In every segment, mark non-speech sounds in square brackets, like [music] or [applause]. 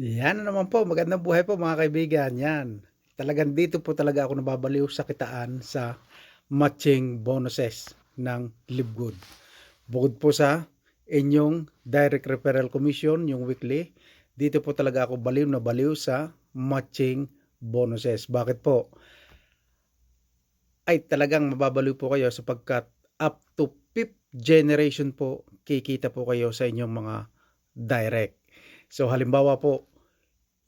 Yan na naman po, magandang buhay po mga kaibigan. Yan. Talagang dito po talaga ako nababaliw sa kitaan sa matching bonuses ng Libgood. Bukod po sa inyong direct referral commission, yung weekly, dito po talaga ako baliw na baliw sa matching bonuses. Bakit po? Ay talagang mababaliw po kayo sapagkat up to 5th generation po kikita po kayo sa inyong mga direct. So halimbawa po,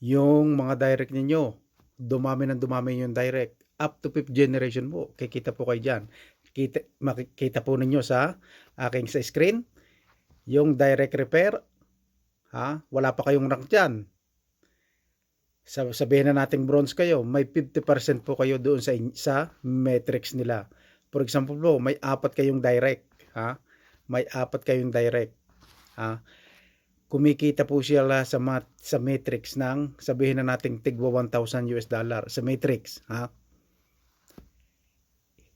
yung mga direct ninyo, dumami ng dumami yung direct. Up to 5th generation po, kikita po kayo dyan. Kita, makikita po ninyo sa aking sa screen, yung direct repair, ha? wala pa kayong rank dyan. Sab- Sabihin na nating bronze kayo, may 50% po kayo doon sa, sa metrics nila. For example po, may apat kayong direct. Ha? May apat kayong direct. Ha? Kumikita po sila sa mat, sa matrix ng sabihin na nating tigwa 1,000 US dollar sa matrix ha?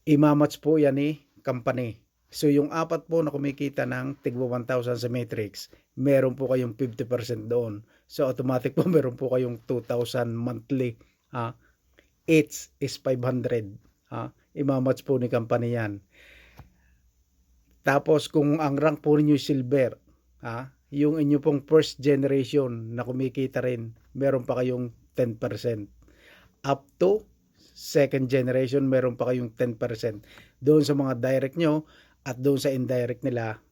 Imamatch po yan ni company. So yung apat po na kumikita ng tigwa 1,000 sa matrix meron po kayong 50% doon. So automatic po [laughs] meron po kayong 2,000 monthly ha? Each is 500 ha? Imamatch po ni company yan. Tapos kung ang rank po ninyo silver ha yung inyo pong first generation na kumikita rin, meron pa kayong 10%. Up to second generation, meron pa kayong 10%. Doon sa mga direct nyo at doon sa indirect nila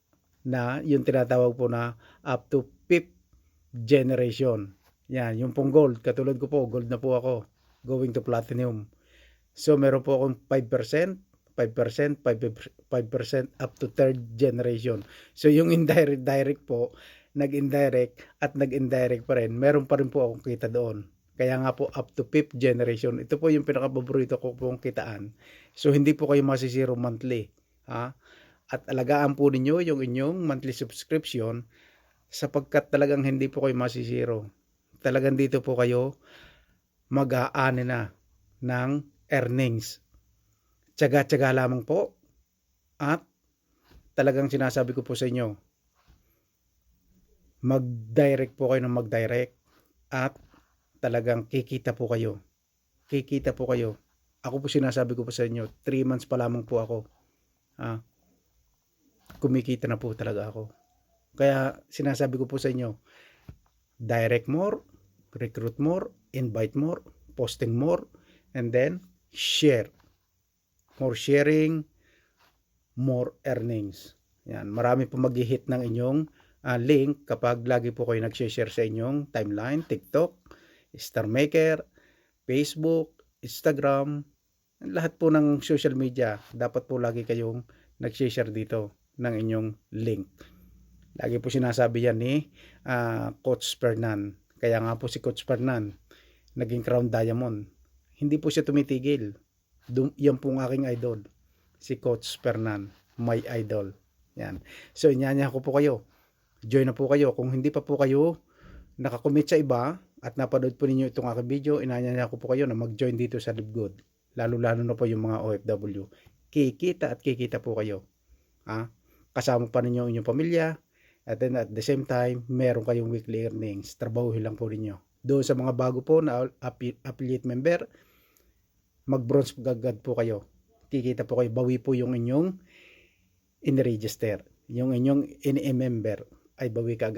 na yung tinatawag po na up to fifth generation. Yan, yung pong gold. Katulad ko po, gold na po ako. Going to platinum. So, meron po akong 5%, 5%, 5%, 5% up to third generation. So yung indirect direct po, nag-indirect at nag-indirect pa rin, meron pa rin po akong kita doon. Kaya nga po up to fifth generation, ito po yung pinaka-paborito ko pong kitaan. So hindi po kayo masisiro monthly. Ha? At alagaan po ninyo yung inyong monthly subscription sapagkat talagang hindi po kayo masisiro. Talagang dito po kayo mag-aani na ng earnings tsaga-tsaga lamang po. At talagang sinasabi ko po sa inyo mag-direct po kayo ng mag-direct. At talagang kikita po kayo. Kikita po kayo. Ako po sinasabi ko po sa inyo 3 months pa lamang po ako. Ah, kumikita na po talaga ako. Kaya sinasabi ko po sa inyo direct more recruit more invite more posting more and then share more sharing, more earnings. Yan, marami po mag-hit ng inyong uh, link kapag lagi po kayo nag-share sa inyong timeline, TikTok, Star Maker, Facebook, Instagram, lahat po ng social media, dapat po lagi kayong nag-share dito ng inyong link. Lagi po sinasabi yan ni uh, Coach Fernan. Kaya nga po si Coach Fernan, naging Crown Diamond. Hindi po siya tumitigil Dum, yan pong aking idol. Si Coach Fernan, my idol. Yan. So, inyanya ko po kayo. Join na po kayo. Kung hindi pa po kayo nakakommit sa iba at napanood po ninyo itong aking video, inanyanya ko po kayo na mag-join dito sa LiveGood. Lalo-lalo na po yung mga OFW. Kikita at kikita po kayo. Ha? Kasama pa ninyo inyong pamilya. At then at the same time, meron kayong weekly earnings. Trabahuhin lang po ninyo. Doon sa mga bago po na affiliate member, mag-bronze agad po kayo. Kikita po kayo, bawi po yung inyong in-register. Yung inyong in-member ay bawi ka.